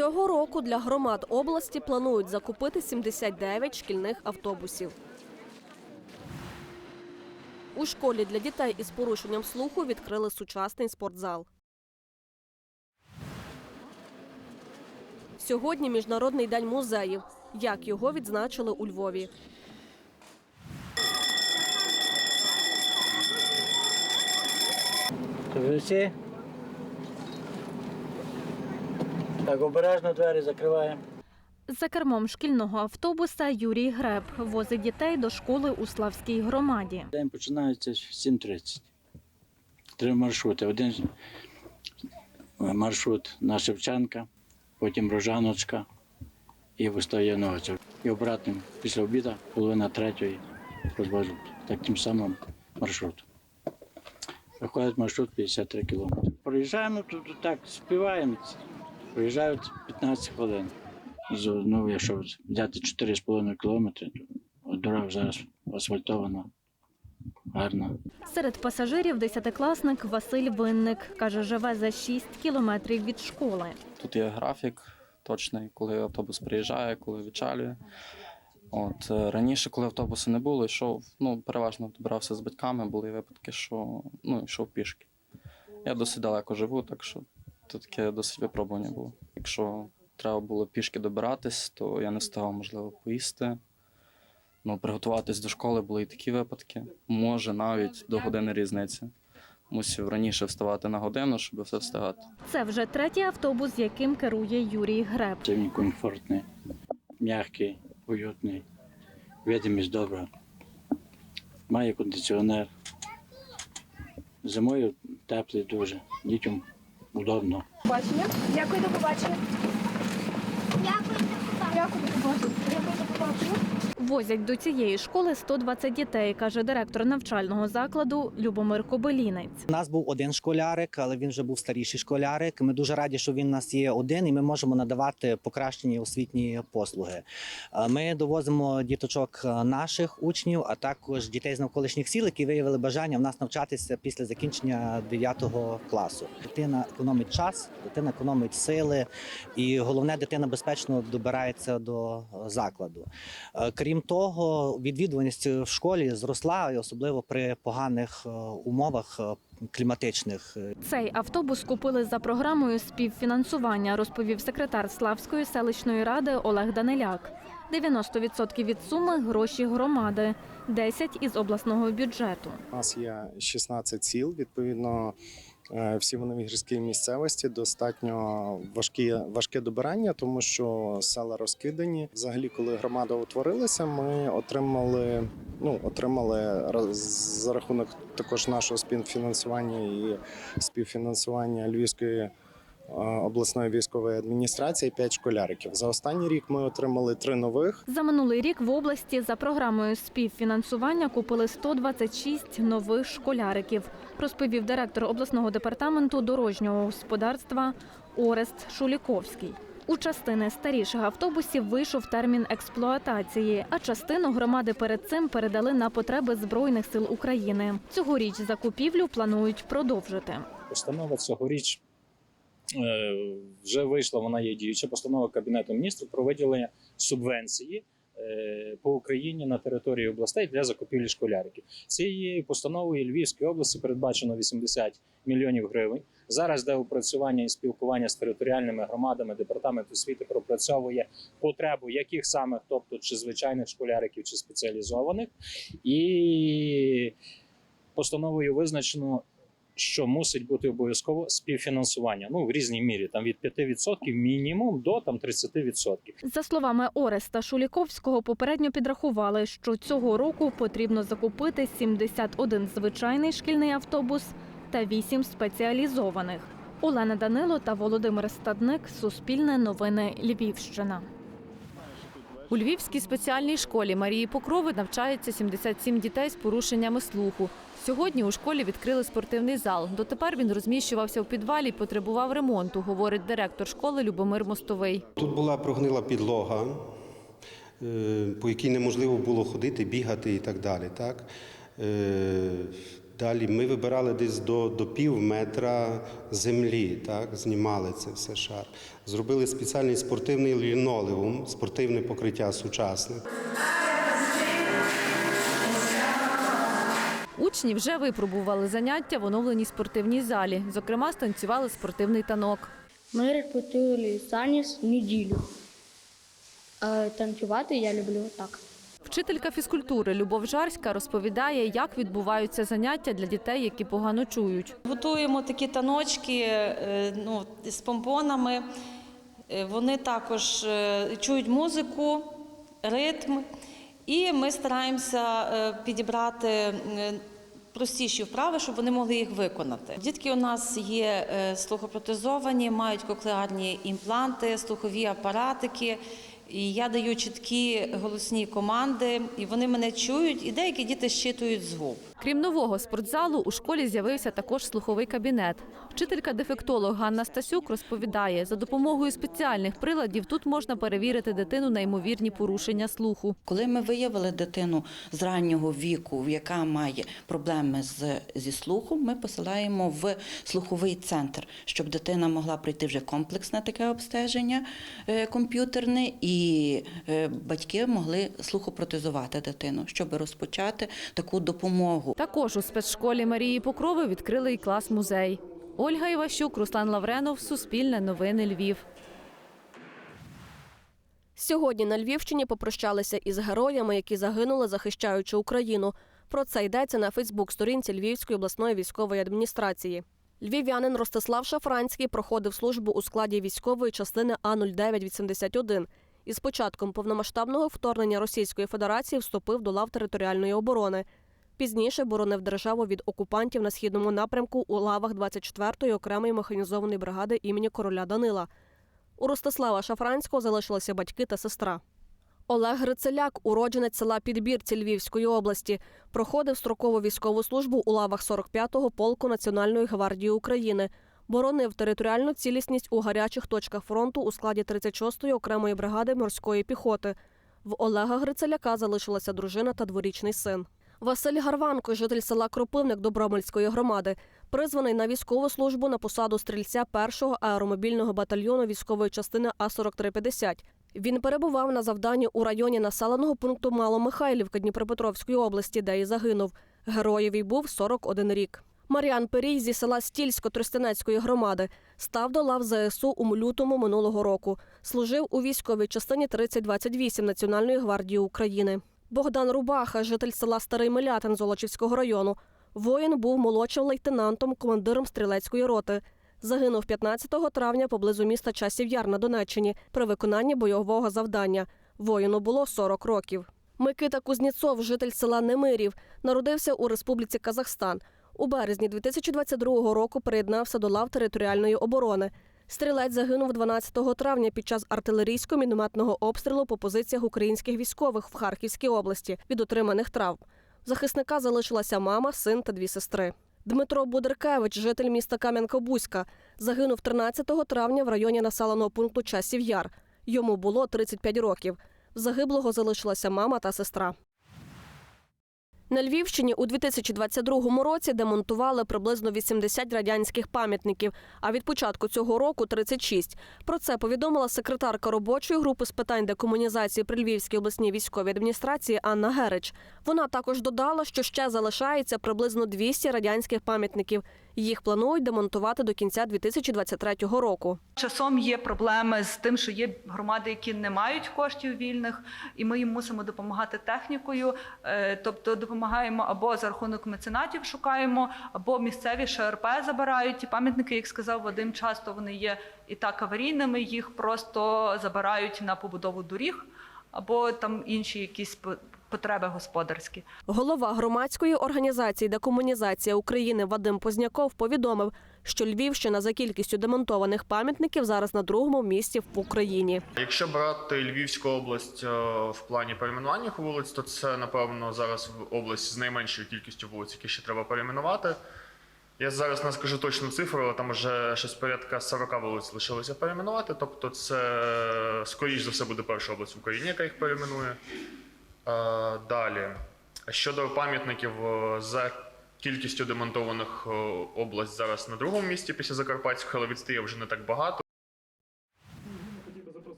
Цього року для громад області планують закупити 79 шкільних автобусів. У школі для дітей із порушенням слуху відкрили сучасний спортзал. Сьогодні Міжнародний день музеїв. Як його відзначили у Львові? Всі? Так, обережно двері закриваємо. За кермом шкільного автобуса Юрій Греб возить дітей до школи у Славській громаді. День починається в 7.30. Три маршрути. Один маршрут на Шевченка, потім Рожаночка і Вистояновича. І обратно після обіду, половина третьої розвожу таким самим маршрутом. Виходить маршрут 53 кілометри. Проїжджаємо тут так, співаємо. Проїжджають 15 хвилин. Ну, якщо взяти 4,5 кілометри, то дорога зараз асфальтована, гарна. Серед пасажирів десятикласник Василь Винник каже, живе за 6 кілометрів від школи. Тут є графік точний, коли автобус приїжджає, коли відчалює. От е, раніше, коли автобусу не було, йшов, ну переважно добирався з батьками, були випадки, що ну, йшов пішки. Я досить далеко живу, так що тут таке досить випробування було. Якщо треба було пішки добиратись, то я не встигав, можливо, поїсти. Ну, приготуватись до школи були і такі випадки. Може, навіть до години різниці. Мусив раніше вставати на годину, щоб все встигати. Це вже третій автобус, яким керує Юрій Греб. Це він комфортний, м'який, уютний, видимість добра. Має кондиціонер. Зимою теплий дуже, дітям удобно. побачення. Дякую, до побачення. Дякую, до побачення. Дякую, до побачення. Возять до цієї школи 120 дітей, каже директор навчального закладу Любомир Кобилінець. У нас був один школярик, але він вже був старіший школярик. Ми дуже раді, що він у нас є один, і ми можемо надавати покращені освітні послуги. Е, Ми довозимо діточок е, наших учнів, а також дітей з навколишніх сіл, які виявили бажання в нас навчатися після закінчення 9 класу. Дитина економить час, дитина економить сили, і головне, дитина безпечно добирається до е, закладу. Е, Крім того, відвідуваність в школі зросла, і особливо при поганих е, умовах е, кліматичних. Цей автобус купили за програмою співфінансування, розповів секретар Славської селищної ради Олег Даниляк. 90% від суми гроші громади, 10 із обласного бюджету. У нас є 16 сіл, відповідно, всі вони в гірській місцевості достатньо важкі, важке добирання, тому що села розкидані. Взагалі, коли громада утворилася, ми отримали, ну, отримали за рахунок також нашого співфінансування і співфінансування Львівської. Е, Обласної військової адміністрації 5 школяриків. За останній рік ми отримали три нових. За минулий рік в області за програмою співфінансування купили 126 нових школяриків, розповів директор обласного департаменту дорожнього господарства Орест Шуліковський. У частини старіших автобусів вийшов термін експлуатації, а частину громади перед цим передали на потреби Збройних сил України. Цьогоріч закупівлю планують продовжити. Постанова цьогоріч вже вийшла, вона є діюча постанова Кабінету міністрів про виділення субвенції е, по Україні на території областей для закупівлі школяриків. Цією постановою Львівської області передбачено 80 мільйонів гривень. Зараз йде опрацювання і спілкування з територіальними громадами. Департамент освіти пропрацьовує потребу яких саме, тобто чи звичайних школяриків, чи спеціалізованих, і постановою визначено що мусить бути обов'язково співфінансування. Ну в різній мірі, там від 5% мінімум до там 30%. За словами Ореста Шуліковського, попередньо підрахували, що цього року потрібно закупити 71 звичайний шкільний автобус та 8 спеціалізованих. Олена Данило та Володимир Стадник. Суспільне новини Львівщина. У Львівській спеціальній школі Марії Покрови навчаються 77 дітей з порушеннями слуху. Сьогодні у школі відкрили спортивний зал. Дотепер він розміщувався в підвалі і потребував ремонту, говорить директор школи Любомир Мостовий. Тут була прогнила підлога, е, по якій неможливо було ходити, бігати і так далі. Так? Далі ми вибирали десь до, до пів метра землі, так, знімали це все шар. Зробили спеціальний спортивний лінолеум, спортивне покриття сучасне. Учні вже випробували заняття в оновленій спортивній залі. Зокрема, станцювали спортивний танок. Ми репетували таніс неділю. Е, Танцювати я люблю так. Вчителька фізкультури Любов Жарська розповідає, як відбуваються заняття для дітей, які погано чують. Готуємо такі таночки е, ну, з помпонами. Е, Вони також е, чують музику, ритм, і ми стараємося підібрати простіші вправи, щоб вони могли їх виконати. Дітки у нас є слухопротезовані, мають коклеарні імпланти, слухові апаратики. І я даю чіткі голосні команди, і вони мене чують, і деякі діти щитують з губ. Крім нового спортзалу, у школі з'явився також слуховий кабінет. Вчителька-дефектолог Ганна Стасюк розповідає, за допомогою спеціальних приладів тут можна перевірити дитину на ймовірні порушення слуху. Коли ми виявили дитину з раннього віку, яка має проблеми з, зі слухом, ми посилаємо в слуховий центр, щоб дитина могла пройти вже комплексне таке обстеження е, комп'ютерне, і е, батьки могли слухопротезувати дитину, щоб розпочати таку допомогу. Також у спецшколі Марії Покрови відкрили і клас-музей. Ольга Іващук, Руслан Лавренов, Суспільне новини Львів. Сьогодні на Львівщині попрощалися із героями, які загинули, захищаючи Україну. Про це йдеться на Фейсбук-сторінці Львівської обласної військової адміністрації. Львів'янин Ростислав Шафранський проходив службу у складі військової частини А 0981 і з початком повномасштабного вторгнення Російської Федерації вступив до лав територіальної оборони. Пізніше боронив державу від окупантів на східному напрямку у лавах 24-ї окремої механізованої бригади імені короля Данила. У Ростислава Шафранського залишилися батьки та сестра. Олег Грицеляк, уродженець села Підбірці Львівської області, проходив строкову військову службу у лавах 45-го полку Національної гвардії України. Боронив територіальну цілісність у гарячих точках фронту у складі 36-ї окремої бригади морської піхоти. В Олега Грицеляка залишилася дружина та дворічний син. Василь Гарванко, житель села Кропивник Добромельської громади, призваний на військову службу на посаду стрільця першого аеромобільного батальйону військової частини А-4350. Він перебував на завданні у районі населеного пункту Маломихайлівка Дніпропетровської області, де і загинув. Героєві був 41 рік. Мар'ян Перій зі села Стільсько Тростянецької громади став до лав ЗСУ у лютому минулого року. Служив у військовій частині 3028 Національної гвардії України. Богдан Рубаха, житель села Старий Милятин Золочівського району. Воїн був молодшим лейтенантом, командиром стрілецької роти. Загинув 15 травня поблизу міста Часів Яр на Донеччині при виконанні бойового завдання. Воїну було 40 років. Микита Кузніцов, житель села Немирів, народився у Республіці Казахстан. У березні 2022 року приєднався до лав територіальної оборони. Стрілець загинув 12 травня під час артилерійсько-мінометного обстрілу по позиціях українських військових в Харківській області від отриманих травм. Захисника залишилася мама, син та дві сестри. Дмитро Будеркевич, житель міста Кам'янка-Бузька, загинув 13 травня в районі населеного пункту Часів Яр. Йому було 35 років. В загиблого залишилася мама та сестра. На Львівщині у 2022 році демонтували приблизно 80 радянських пам'ятників, а від початку цього року 36. Про це повідомила секретарка робочої групи з питань декомунізації при Львівській обласній військовій адміністрації Анна Герич. Вона також додала, що ще залишається приблизно 200 радянських пам'ятників. Їх планують демонтувати до кінця 2023 року. Часом є проблеми з тим, що є громади, які не мають коштів вільних, і ми їм мусимо допомагати технікою, Е, тобто допомагаємо або за рахунок меценатів шукаємо, або місцеві ШРП забирають ті пам'ятники, як сказав Вадим, часто вони є і так аварійними, їх просто забирають на побудову доріг, або там інші якісь потреби господарські. Голова громадської організації Декомунізація України Вадим Позняков повідомив, що Львівщина за кількістю демонтованих пам'ятників зараз на другому місці в Україні. Якщо брати Львівську область е, в плані перейменування вулиць, то це напевно зараз область з найменшою кількістю вулиць, які ще треба перейменувати. Я зараз не скажу точну цифру, але там вже щось порядка 40 вулиць лишилося перейменувати. Тобто, це скоріш за все буде перша область в Україні, яка їх перейменує. Е, Далі. Щодо пам'ятників, е, за Кількістю демонтованих е, область зараз на другому місці після Закарпатського, але відстає вже не так багато.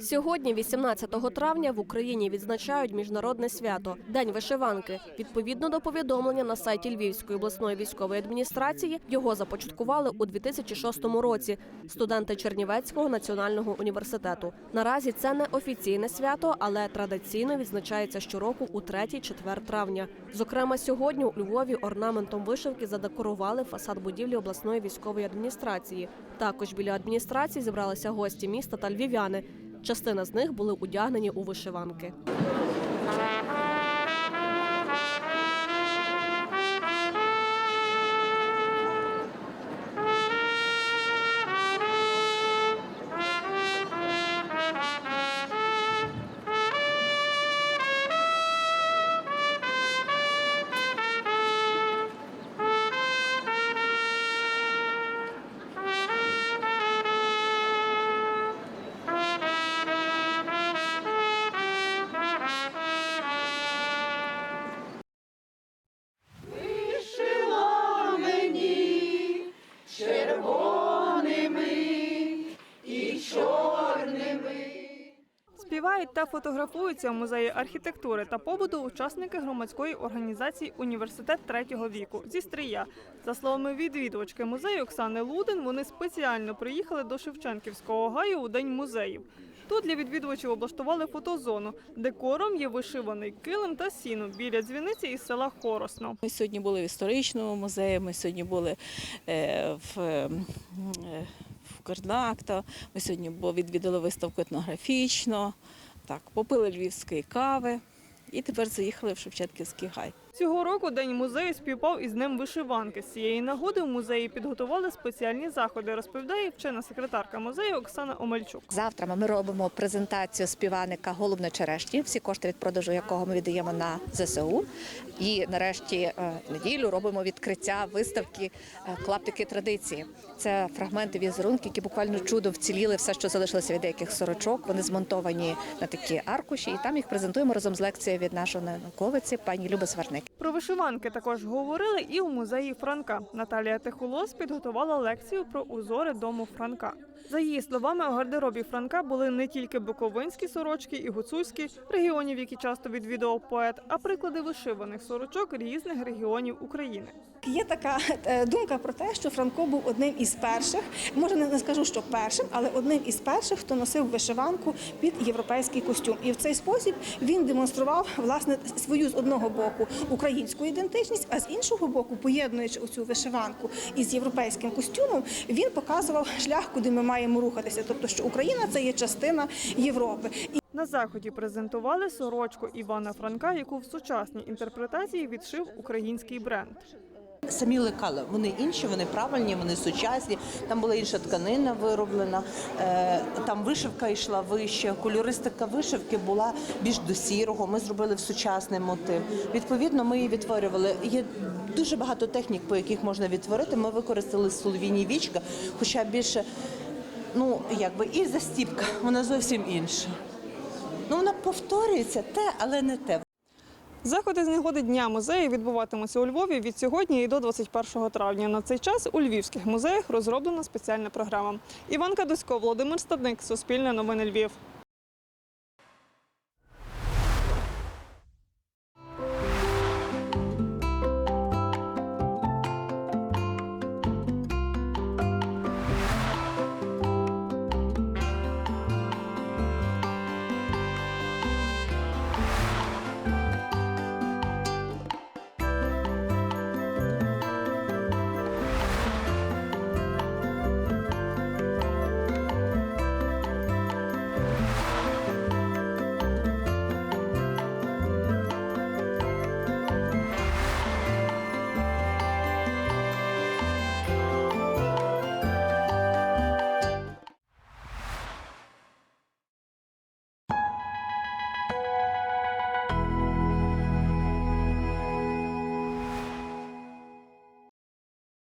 Сьогодні, 18 травня, в Україні відзначають міжнародне свято День вишиванки. Відповідно до повідомлення на сайті Львівської обласної військової адміністрації, його започаткували у 2006 році студенти Чернівецького національного університету. Наразі це не офіційне свято, але традиційно відзначається щороку у 3-4 травня. Зокрема, сьогодні у Львові орнаментом вишивки задекорували фасад будівлі обласної військової адміністрації. Також біля адміністрації зібралися гості міста та львів'яни. Частина з них були одягнені у вишиванки. Та фотографуються в музеї архітектури та побуту учасники громадської організації Університет третього віку зі Стрия. За словами відвідувачки музею Оксани Лудин, вони спеціально приїхали до Шевченківського гаю у день музеїв. Тут для відвідувачів облаштували фотозону. Декором є вишиваний килим та сіно біля дзвіниці із села Хоросно. Ми сьогодні були в історичному музеї, ми сьогодні були е, в, е, в Корнакто, ми сьогодні відвідали виставку етнографічно, так, попили львівської кави і тепер заїхали в Шевченківський гай. Цього року день музею співпав із днем вишиванки. З цієї нагоди в музеї підготували спеціальні заходи. Розповідає вчена секретарка музею Оксана Омельчук. Завтра ми робимо презентацію співаника Голубне черешні, всі кошти від продажу якого ми віддаємо на ЗСУ. І нарешті е, неділю робимо відкриття виставки е, Клаптики традиції. Це фрагменти візерунки, які буквально чудо вціліли все, що залишилося від деяких сорочок. Вони змонтовані на такі аркуші, і там їх презентуємо разом з лекцією від нашої науковиці пані Люби Сварник. Про вишиванки також говорили і у музеї Франка. Наталія Тихолос підготувала лекцію про узори дому Франка. За її словами, у гардеробі Франка були не тільки буковинські сорочки і гуцульські регіонів, які часто відвідував поет, а приклади вишиваних сорочок різних регіонів України. Є така е, думка про те, що Франко був одним із перших, може не скажу, що першим, але одним із перших, хто носив вишиванку під європейський костюм. І в цей спосіб він демонстрував власне свою з одного боку українську ідентичність, а з іншого боку, поєднуючи оцю вишиванку із європейським костюмом, він показував шлях, куди ми маємо рухатися. Тобто, що Україна це є частина Європи. На заході презентували сорочку Івана Франка, яку в сучасній інтерпретації відшив український бренд. Самі лекала, вони інші, вони правильні, вони сучасні. Там була інша тканина вироблена, е, там вишивка йшла вище, кольористика вишивки була більш до сірого. Ми зробили в сучасний мотив. Відповідно, ми її відтворювали. Є дуже багато технік, по яких можна відтворити. Ми використали солов'їні вічка, хоча більше, ну якби і застіпка, вона зовсім інша. Ну вона повторюється те, але не те. Заходи з нагоди Дня музею відбуватимуться у Львові від сьогодні і до 21 травня. На цей час у львівських музеях розроблена спеціальна програма. Іван Кадусько, Володимир Стадник, Суспільне новини Львів.